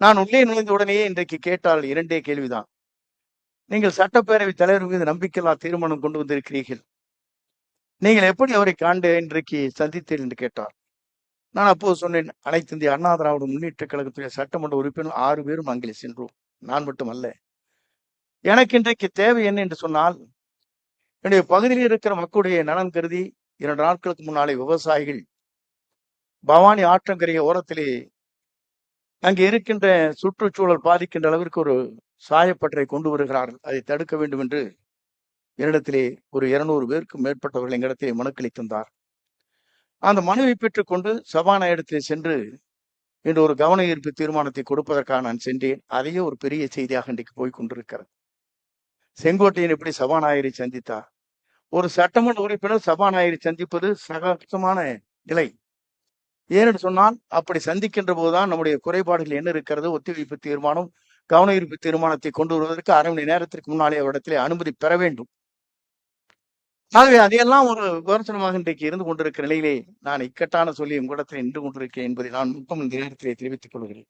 நான் உள்ளே நுழைந்த உடனேயே இன்றைக்கு கேட்டால் இரண்டே கேள்விதான். நீங்கள் சட்டப்பேரவை தலைவர் மீது நம்பிக்கையில்லா தீர்மானம் கொண்டு வந்திருக்கிறீர்கள். நீங்கள் எப்படி அவரை காண்டு இன்றைக்கு சந்தித்தீர் என்று கேட்டார். நான் அப்போது சொன்னேன் அனைத்து இந்திய அண்ணா திராவிட முன்னேற்ற கழகத்துடைய சட்டமன்ற உறுப்பினர் ஆறு பேரும் அங்கே சென்றோம். நான் மட்டும் அல்ல எனக்கு இன்றைக்கு தேவை என்ன என்று சொன்னால் என்னுடைய பகுதியில் இருக்கிற மக்களுடைய நலன் கருதி இரண்டு நாட்களுக்கு முன்னாலே விவசாயிகள் பவானி ஆற்றங்கரைய ஓரத்திலே அங்கே இருக்கின்ற சுற்றுச்சூழல் பாதிக்கின்ற அளவிற்கு ஒரு சாயப்பட்டறை கொண்டு வருகிறார்கள். அதை தடுக்க வேண்டும் என்று என்னிடத்திலே ஒரு இருநூறு பேருக்கும் மேற்பட்டவர்கள் எங்களிடத்திலே மனுக்களித்திருந்தார் அந்த மனுவை பெற்றுக்கொண்டு சபாநாயகத்திலே சென்று இன்று ஒரு கவன ஈர்ப்பு தீர்மானத்தை கொடுப்பதற்காக நான் சென்றேன். அதையே ஒரு பெரிய செய்தியாக இன்றைக்கு போய் கொண்டிருக்கிறது. செங்கோட்டையன் எப்படி சபாநாயகரை சந்தித்தார்? ஒரு சட்டமன்ற உறுப்பினர் சபாநாயகரை சந்திப்பது சகஜமான நிலை. ஏனென்று சொன்னால் அப்படி சந்திக்கின்ற போதுதான் நம்முடைய குறைபாடுகள் என்ன இருக்கிறது? ஒத்திவைப்பு தீர்மானம் கவன ஈர்ப்பு தீர்மானத்தை கொண்டு வருவதற்கு அரை மணி நேரத்திற்கு முன்னாலே இடத்திலே அனுமதி பெற வேண்டும். ஆகவே அதையெல்லாம் ஒரு விமர்சனமாக இன்றைக்கு இருந்து கொண்டிருக்கிற நிலையிலே நான் இக்கட்டான சொல்லி உங்களிடத்தில் நின்று கொண்டிருக்கிறேன் என்பதை நான் முக்கம் இந்த நேரத்திலே தெரிவித்துக் கொள்கிறேன்.